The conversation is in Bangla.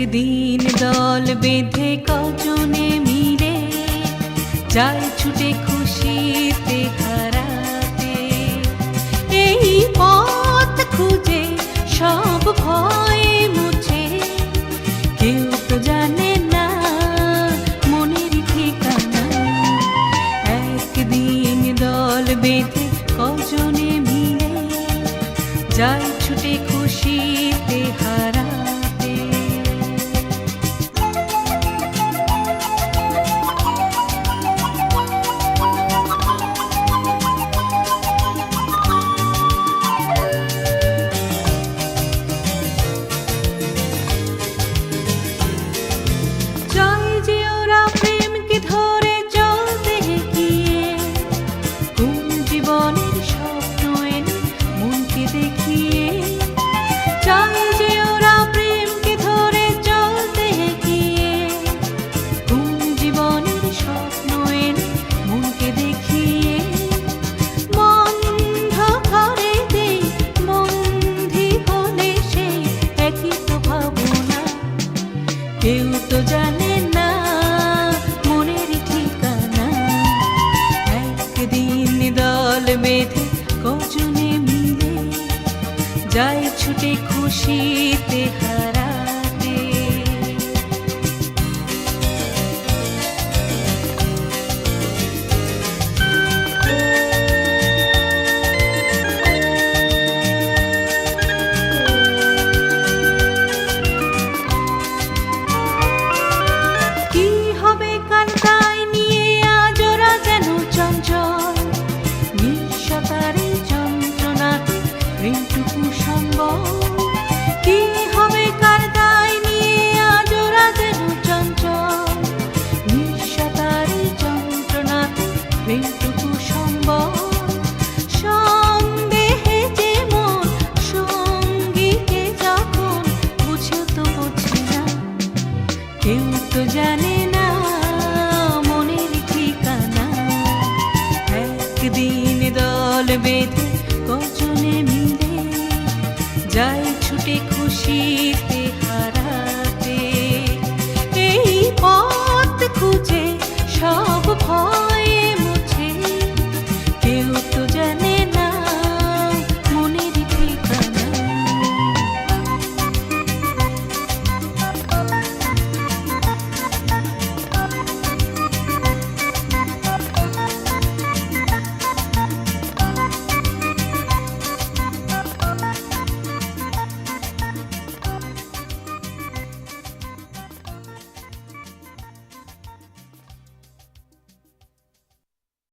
একদিন দল বেঁধে কজনে মিলে যায় ছুটে খুশিতে হারাতে। এই পথ খুঁজে সব ভয় মুছে। কেউ তো জানে না মনের ঠিকানা। একদিন দল বেঁধে কজনে মিলে যায় ছুটে খুশিতে see. যায় ছুটে খুশিতে হারাতে কেউ তো জানে না মনের ঠিকানা। একদিন দল বেঁধে কজনে মিলে